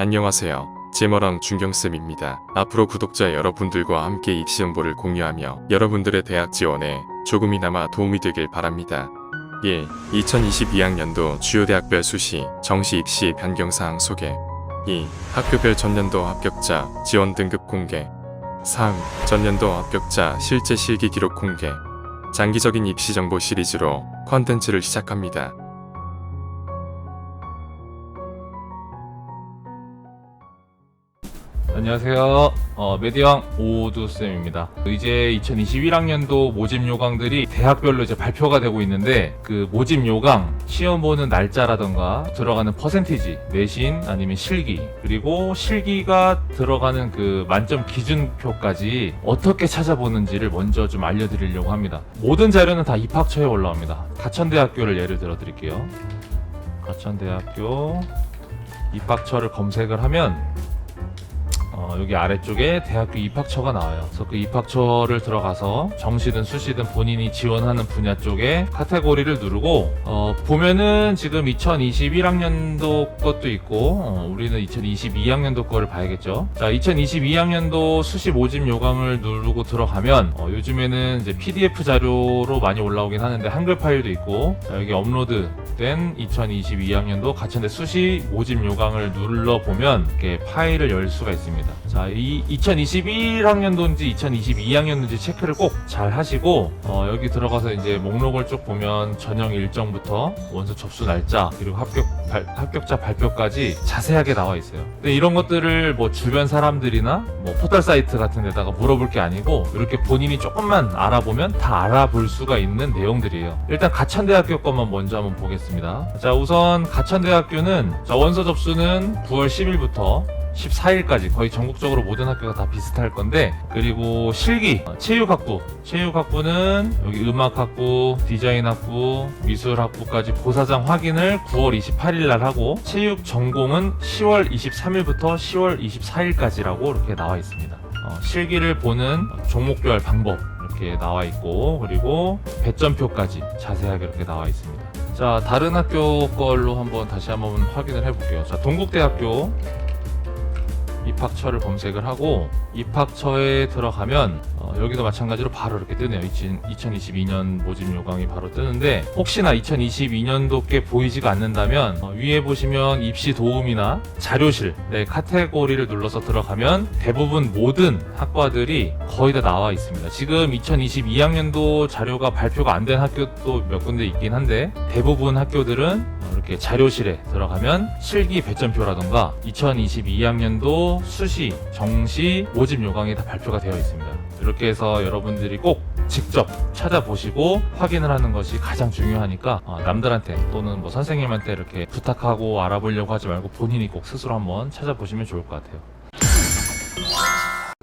안녕하세요. 제머랑 준경쌤입니다. 앞으로 구독자 여러분들과 함께 입시 정보를 공유하며 여러분들의 대학 지원에 조금이나마 도움이 되길 바랍니다. 1. 2022학년도 주요 대학별 수시, 정시 입시 변경사항 소개 2. 학교별 전년도 합격자 지원 등급 공개 3. 전년도 합격자 실제 실기 기록 공개 장기적인 입시 정보 시리즈로 컨텐츠를 시작합니다. 안녕하세요. 어, 메디왕 오두쌤입니다. 이제 2021학년도 모집 요강들이 대학별로 이제 발표가 되고 있는데 그 모집 요강 시험 보는 날짜라던가 들어가는 퍼센티지 내신 아니면 실기 그리고 실기가 들어가는 그 만점 기준표까지 어떻게 찾아보는지를 먼저 좀 알려드리려고 합니다. 모든 자료는 다 입학처에 올라옵니다. 가천대학교를 예를 들어 드릴게요. 가천대학교 입학처를 검색을 하면 어, 여기 아래쪽에 대학교 입학처가 나와요. 그래서 그 입학처를 들어가서 정시든 수시든 본인이 지원하는 분야 쪽에 카테고리를 누르고 어, 보면은 지금 2021학년도 것도 있고 어, 우리는 2022학년도 거를 봐야겠죠. 자, 2022학년도 수시 모집 요강을 누르고 들어가면 어, 요즘에는 이제 PDF 자료로 많이 올라오긴 하는데 한글 파일도 있고 자, 여기 업로드된 2022학년도 가천대 수시 모집 요강을 눌러 보면 이렇게 파일을 열 수가 있습니다. 자, 이 2021학년도인지 2022학년도인지 체크를 꼭 잘 하시고 어, 여기 들어가서 이제 목록을 쭉 보면 전형 일정부터 원서 접수 날짜 그리고 합격 발- 합격자 발표까지 자세하게 나와 있어요. 근데 이런 것들을 뭐 주변 사람들이나 뭐 포털 사이트 같은 데다가 물어볼 게 아니고 이렇게 본인이 조금만 알아보면 다 알아볼 수가 있는 내용들이에요. 일단 가천대학교 것만 먼저 한번 보겠습니다. 자, 우선 가천대학교는 자, 원서 접수는 9월 10일부터 14일까지 거의 전국적으로 모든 학교가 다 비슷할 건데 그리고 실기 어, 체육학부. 체육학부는 여기 음악학부 디자인학부 미술학부까지 고사장 확인을 9월 28일 날 하고 체육 전공은 10월 23일부터 10월 24일까지라고 이렇게 나와 있습니다. 어, 실기를 보는 종목별 방법 이렇게 나와 있고 그리고 배점표까지 자세하게 이렇게 나와 있습니다. 자 다른 학교 걸로 한번 다시 한번 확인을 해볼게요. 자 동국대학교 입학처를 검색을 하고 입학처에 들어가면 어, 여기도 마찬가지로 바로 이렇게 뜨네요. 2022년 모집 요강이 바로 뜨는데 혹시나 2022년도께 보이지가 않는다면 어, 위에 보시면 입시 도움이나 자료실 네, 카테고리를 눌러서 들어가면 대부분 모든 학과들이 거의 다 나와 있습니다. 지금 2022학년도 자료가 발표가 안 된 학교도 몇 군데 있긴 한데 대부분 학교들은 어, 이렇게 자료실에 들어가면 실기 배점표라던가 2022학년도 수시, 정시, 모집 요강이 다 발표가 되어 있습니다. 이렇게 해서 여러분들이 꼭 직접 찾아보시고 확인을 하는 것이 가장 중요하니까 어, 남들한테 또는 뭐 선생님한테 이렇게 부탁하고 알아보려고 하지 말고 본인이 꼭 스스로 한번 찾아보시면 좋을 것 같아요.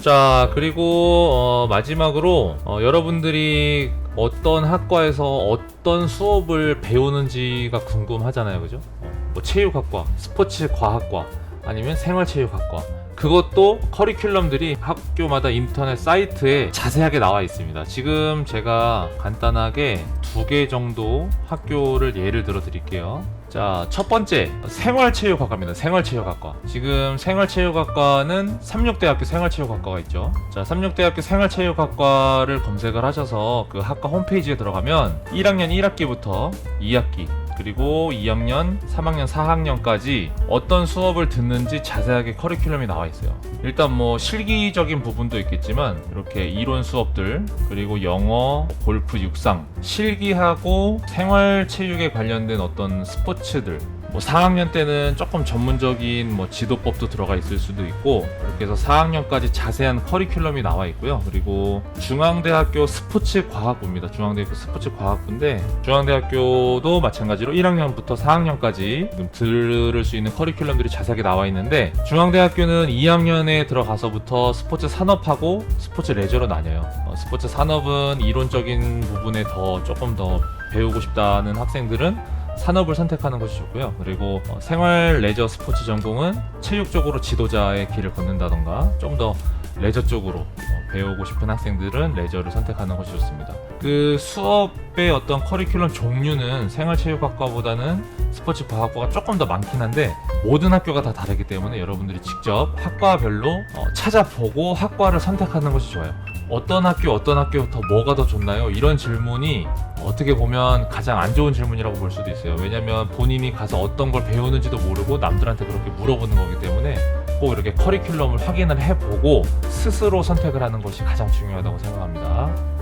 자 그리고 어, 마지막으로 어, 여러분들이 어떤 학과에서 어떤 수업을 배우는지가 궁금하잖아요 그죠? 어, 뭐 체육학과 스포츠 과학과 아니면 생활체육학과. 그것도 커리큘럼들이 학교마다 인터넷 사이트에 자세하게 나와 있습니다. 지금 제가 간단하게 두 개 정도 학교를 예를 들어 드릴게요 자, 첫 번째 생활체육학과입니다. 생활체육학과. 지금 생활체육학과는 삼육대학교 생활체육학과가 있죠. 자, 삼육대학교 생활체육학과를 검색을 하셔서 그 학과 홈페이지에 들어가면 1학년 1학기부터 2학기 그리고 2학년, 3학년, 4학년까지 어떤 수업을 듣는지 자세하게 커리큘럼이 나와 있어요. 일단 뭐 실기적인 부분도 있겠지만 이렇게 이론 수업들 그리고 영어, 골프, 육상, 실기하고 생활 체육에 관련된 어떤 스포츠들 뭐 4학년 때는 조금 전문적인 뭐 지도법도 들어가 있을 수도 있고 이렇게 해서 4학년까지 자세한 커리큘럼이 나와 있고요. 그리고 중앙대학교 스포츠 과학부입니다. 중앙대학교 스포츠 과학부인데 중앙대학교도 마찬가지로 1학년부터 4학년까지 들을 수 있는 커리큘럼들이 자세하게 나와 있는데 중앙대학교는 2학년에 들어가서부터 스포츠 산업하고 스포츠 레저로 나뉘어요. 어, 스포츠 산업은 이론적인 부분에 더 조금 더 배우고 싶다는 학생들은 산업을 선택하는 것이 좋고요. 그리고 어, 생활 레저 스포츠 전공은 체육 쪽으로 지도자의 길을 걷는다던가 좀 더 레저 쪽으로 어, 배우고 싶은 학생들은 레저를 선택하는 것이 좋습니다. 그 수업의 어떤 커리큘럼 종류는 생활체육학과보다는 스포츠 과학과가 조금 더 많긴 한데 모든 학교가 다 다르기 때문에 여러분들이 직접 학과별로 어, 찾아보고 학과를 선택하는 것이 좋아요. 어떤 학교 어떤 학교부터 뭐가 더 좋나요? 이런 질문이 어떻게 보면 가장 안 좋은 질문이라고 볼 수도 있어요. 왜냐면 본인이 가서 어떤 걸 배우는지도 모르고 남들한테 그렇게 물어보는 거기 때문에 꼭 이렇게 커리큘럼을 확인을 해보고 스스로 선택을 하는 것이 가장 중요하다고 생각합니다.